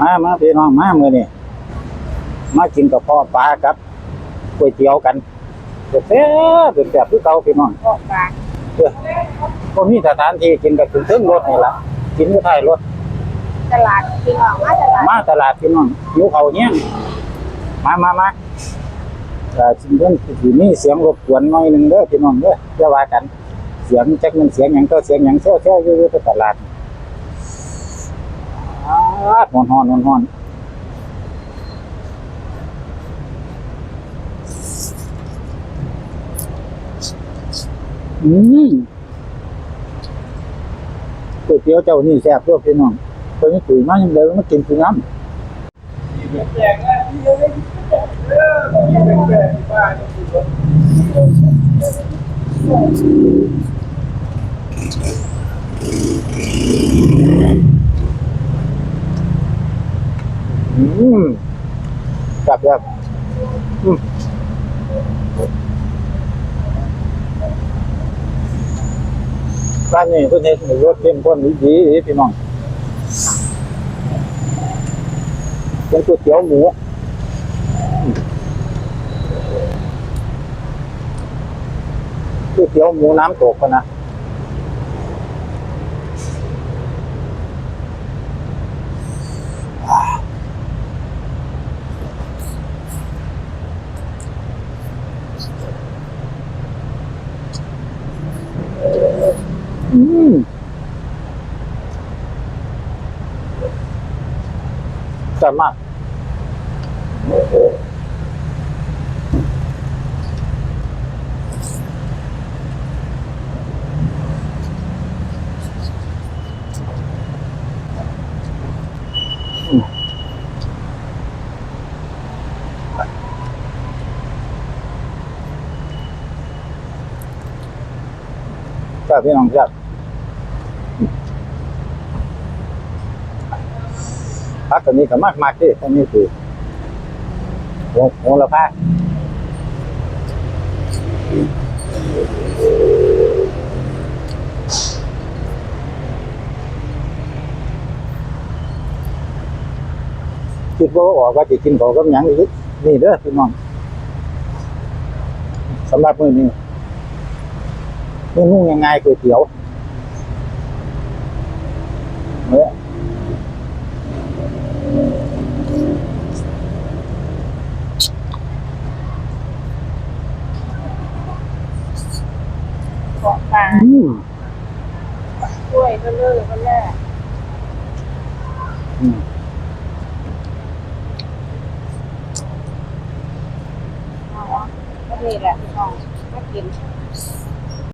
มามาพี่น้องมามือนี่มากินกับพ่อปลากับก๋วยเตี๋ยวกันเสียเสียบคือเก่าพี่น้องบอกปลาเพื่อพวกนี้สถานที่กินกับถึงถึงรถนี่ละกินอยู่ท้ายรถตลาดพี่น้องมาตลาดมาตลาดพี่น้องหิวเขาวเนี่ยมามามาแต่จริงเรื่องที่มีเสียงรบกวนหน่อยหนึงเด้อพี่น้องเด้อจะว่ากัน เสียงจักมันเสียงหยังก็เสียงหยังเชี่ยวเชี่ยวอยู่ที่ตลาดอ้าวหอนหอนหอนหอนอืมก๋วยเตี๋ยวเจ้านี่แซ่บด้วยพี่น้องตัวนี้ตุ๋ยมาอย่างเดียวมากินคือน้ำ อืมจับจับ อืมร้านนี้เพิ่นเฮ็ดให้รสเข้มข้นดีๆพี่น้องเป็นก๋วยเตี๋ยวหมูก๋วยเตี๋ยวหมูน้ำตกกันนะ อืมจัดมากอืมจับ พักตัวนี้ก็มากมากที่ตัวนี้คือโหโหระพาคิดว่าออกว่าจะกินเขาวกับหยังอีกนี่เด้อพี่น้องสำหรับมื้อนี้เมนูง่ายๆก๋วยเตี๋ยว บอกปลาอืมช่วยก็เลิกก็แล่อืมอ๋อก็นี่แหละพี่น้องมากิน